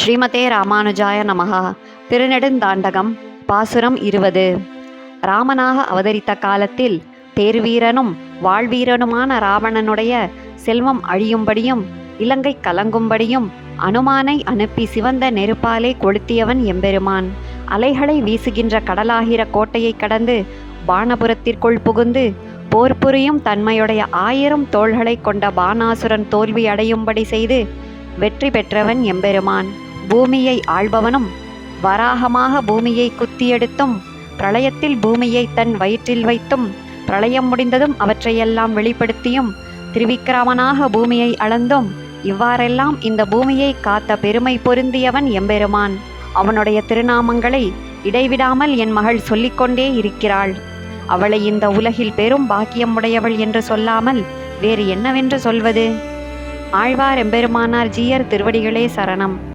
ஸ்ரீமதே ராமானுஜாய நமகா திருநெடுந்தாண்டகம் பாசுரம் இருபது. ராமனாக அவதரித்த காலத்தில் தேர்வீரனும் வாழ்வீரனுமான ராவணனுடைய செல்வம் அழியும்படியும் இலங்கை கலங்கும்படியும் அனுமானை அனுப்பி சிவந்த நெருப்பாலே கொளுத்தியவன் எம்பெருமான். அலைகளை வீசுகின்ற கடலாகிற கோட்டையை கடந்து வானபுரத்திற்குள் புகுந்து போர் புரியும் தன்மையுடைய ஆயிரம் தோள்களை கொண்ட பானாசுரன் தோல்வி அடையும்படி செய்து வெற்றி பெற்றவன் எம்பெருமான். பூமியை ஆள்பவனும் வராகமாக பூமியை குத்தியெடுத்தும் பிரளயத்தில் பூமியை தன் வயிற்றில் வைத்தும் பிரளயம் முடிந்ததும் அவற்றையெல்லாம் வெளிப்படுத்தியும் திருவிக்கிரமனாக பூமியை அளந்தும் இவ்வாறெல்லாம் இந்த பூமியை காத்த பெருமை பொருந்தியவன் எம்பெருமான். அவனுடைய திருநாமங்களை இடைவிடாமல் என் மகள் சொல்லிக்கொண்டே இருக்கிறாள். அவளை இந்த உலகில் பெரும் பாக்கியமுடையவள் என்று சொல்லாமல் வேறு என்னவென்று சொல்வது? ஆழ்வார் எம்பெருமானார் ஜீயர் திருவடிகளே சரணம்.